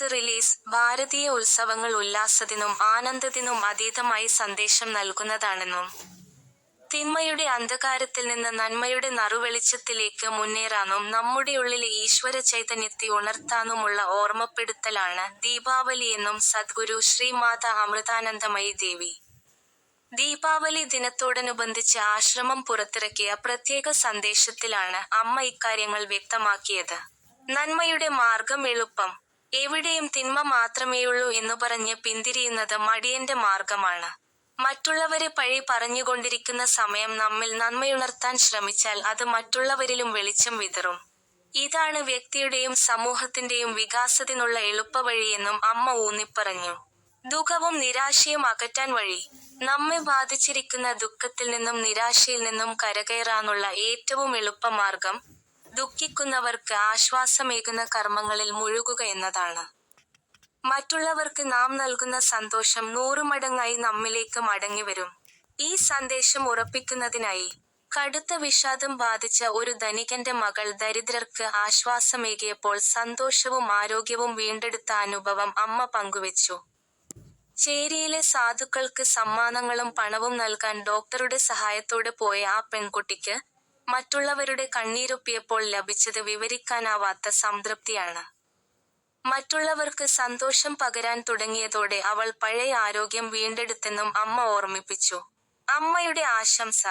Service ഭാരതീയ ഉത്സവങ്ങൾ ഉല്ലാസത്തിനും ആനന്ദത്തിനും അതീതമായി സന്ദേശം നൽകുന്നതാണെന്നും തിന്മയുടെ അന്ധകാരത്തിൽ നിന്ന് നന്മയുടെ നറുവെളിച്ചത്തിലേക്ക് മുന്നേറാനും നമ്മുടെ ഉള്ളിലെ ഈശ്വര ചൈതന്യത്തെ ഉണർത്താനുമുള്ള ഓർമ്മപ്പെടുത്തലാണ് ദീപാവലിയെന്നും സദ്ഗുരു ശ്രീമാത അമൃതാനന്ദമയി ദേവി. ദീപാവലി ദിനത്തോടനുബന്ധിച്ച് ആശ്രമം പുറത്തിറക്കിയ പ്രത്യേക സന്ദേശത്തിലാണ് അമ്മ ഇക്കാര്യങ്ങൾ വ്യക്തമാക്കിയത്. നന്മയുടെ മാർഗം എളുപ്പം എവിടെയും തിന്മ മാത്രമേയുള്ളൂ എന്ന് പറഞ്ഞ് പിന്തിരിയുന്നത് മടിയന്റെ മാർഗമാണ്. മറ്റുള്ളവരെ പഴി പറഞ്ഞുകൊണ്ടിരിക്കുന്ന സമയം നമ്മിൽ നന്മയുണർത്താൻ ശ്രമിച്ചാൽ അത് മറ്റുള്ളവരിലും വെളിച്ചം വിതറും. ഇതാണ് വ്യക്തിയുടെയും സമൂഹത്തിന്റെയും വികാസത്തിനുള്ള എളുപ്പവഴിയെന്നും അമ്മ ഊന്നിപ്പറഞ്ഞു. ദുഃഖവും നിരാശയും അകറ്റാൻ വഴി നമ്മെ ബാധിച്ചിരിക്കുന്ന ദുഃഖത്തിൽ നിന്നും നിരാശയിൽ നിന്നും കരകയറാനുള്ള ഏറ്റവും എളുപ്പമാർഗം ദുഃഖിക്കുന്നവർക്ക് ആശ്വാസമേകുന്ന കർമ്മങ്ങളിൽ മുഴുകുക എന്നതാണ്. മറ്റുള്ളവർക്ക് നാം നൽകുന്ന സന്തോഷം നൂറുമടങ്ങായി നമ്മിലേക്ക് മടങ്ങിവരും. ഈ സന്ദേശം ഉറപ്പിക്കുന്നതിനായി കടുത്ത വിഷാദം ബാധിച്ച ഒരു ധനികന്റെ മകൾ ദരിദ്രർക്ക് ആശ്വാസമേകിയപ്പോൾ സന്തോഷവും ആരോഗ്യവും വീണ്ടെടുത്ത അനുഭവം അമ്മ പങ്കുവച്ചു. ചേരിയിലെ സാധുക്കൾക്ക് സമ്മാനങ്ങളും പണവും നൽകാൻ ഡോക്ടറുടെ സഹായത്തോടെ പോയ ആ പെൺകുട്ടിക്ക് മറ്റുള്ളവരുടെ കണ്ണീരൊപ്പിയപ്പോൾ ലഭിച്ചത് വിവരിക്കാനാവാത്ത സംതൃപ്തിയാണ്. മറ്റുള്ളവർക്ക് സന്തോഷം പകരാൻ തുടങ്ങിയതോടെ അവൾ പഴയ ആരോഗ്യം വീണ്ടെടുത്തെന്നും അമ്മ ഓർമ്മിപ്പിച്ചു. അമ്മയുടെ ആശംസ.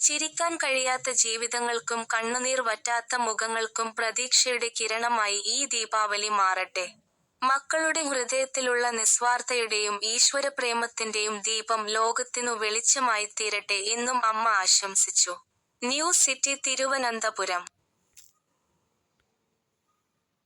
ചിരിക്കാൻ കഴിയാത്ത ജീവിതങ്ങൾക്കും കണ്ണുനീർ വറ്റാത്ത മുഖങ്ങൾക്കും പ്രതീക്ഷയുടെ കിരണമായി ഈ ദീപാവലി മാറട്ടെ. മക്കളുടെ ഹൃദയത്തിലുള്ള നിസ്വാർത്ഥയുടെയും ഈശ്വരപ്രേമത്തിന്റെയും ദീപം ലോകത്തിനു വെളിച്ചമായി തീരട്ടെ എന്നും അമ്മ ആശംസിച്ചു. News city Thiruvananthapuram